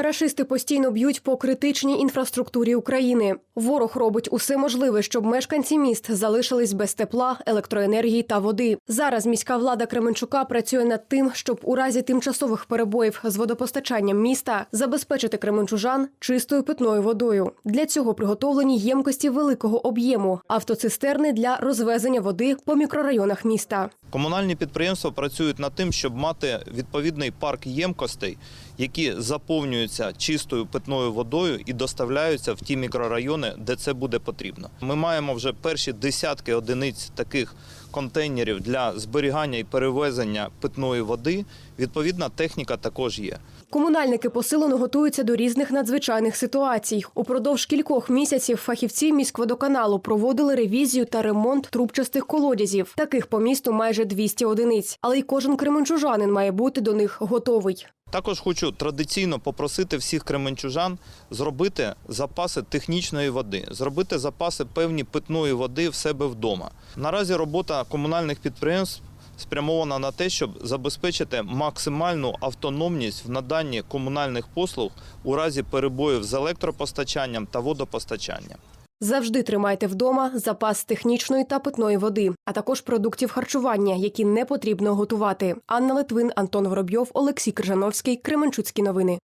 Рашисти постійно б'ють по критичній інфраструктурі України. Ворог робить усе можливе, щоб мешканці міст залишились без тепла, електроенергії та води. Зараз міська влада Кременчука працює над тим, щоб у разі тимчасових перебоїв з водопостачанням міста забезпечити кременчужан чистою питною водою. Для цього приготовлені ємкості великого об'єму, автоцистерни для розвезення води по мікрорайонах міста. Комунальні підприємства працюють над тим, щоб мати відповідний парк ємкостей, які заповнюються чистою питною водою і доставляються в ті мікрорайони, де це буде потрібно. Ми маємо вже перші десятки одиниць таких контейнерів для зберігання і перевезення питної води. Відповідна техніка також є. Комунальники посилено готуються до різних надзвичайних ситуацій. Упродовж кількох місяців фахівці міськводоканалу проводили ревізію та ремонт трубчастих колодязів. Таких по місту майже 200 одиниць. Але й кожен кременчужанин має бути до них готовий. Також хочу традиційно попросити всіх кременчужан зробити запаси технічної води, зробити запаси певні питної води в себе вдома. Наразі робота комунальних підприємств спрямована на те, щоб забезпечити максимальну автономність в наданні комунальних послуг у разі перебоїв з електропостачанням та водопостачанням. Завжди тримайте вдома запас технічної та питної води, а також продуктів харчування, які не потрібно готувати. Анна Литвин, Антон Воробйов, Олексій Крижановський, Кременчуцькі новини.